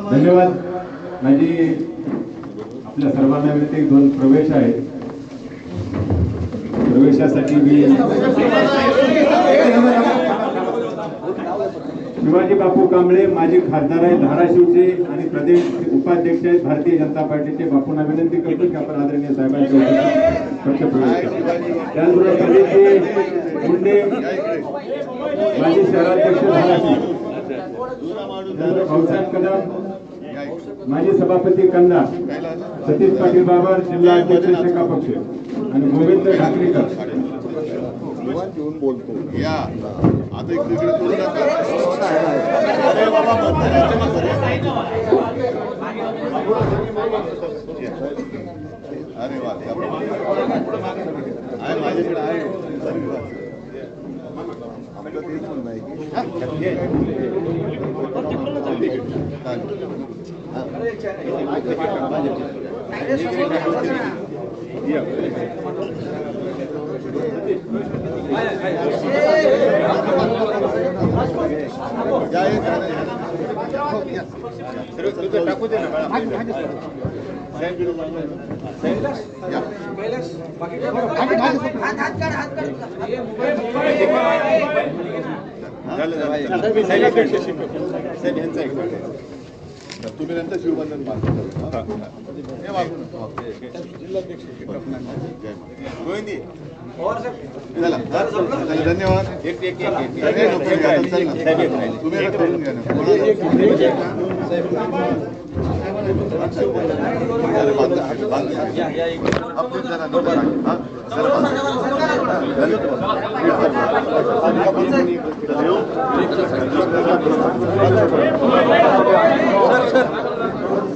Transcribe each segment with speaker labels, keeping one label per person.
Speaker 1: धन्यवाद. माझी आपल्या सर्वांना विनंती दोन प्रवेश आहेत. प्रवेशासाठी मी शिवाजी बापू कांबळे माझे खासदार आहेत धाराशिवचे आणि प्रदेश उपाध्यक्ष आहेत भारतीय जनता पार्टीचे. बापूंना विनंती करतो की आपण आदरणीय साहेबांच्या पक्ष प्रवेश त्याचबरोबर प्रदीपजी मुंडे माजी शहराध्यक्ष धाराशिव. त्यानंतर भाऊसाहेब कदम माजी सभापती कंदा सतीश पाटील बाबर जिल्हा अध्यक्ष शेका पक्ष आणि गोविंद ठाकरेकर.
Speaker 2: घेऊन बोलतो या आता इकडे इकडे करू नका अरे बाबा अरे वा आहे माझ्याकडे आहे. टाकू दे ना तुम्ही नंतर शिवबंधन हे. धन्यवाद. तुम्ही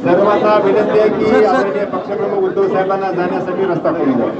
Speaker 1: सर्वांना विनंती आहे की आदरणीय पक्षप्रमुख उद्धव साहेबांना जाण्यासाठी रस्ता करून द्या.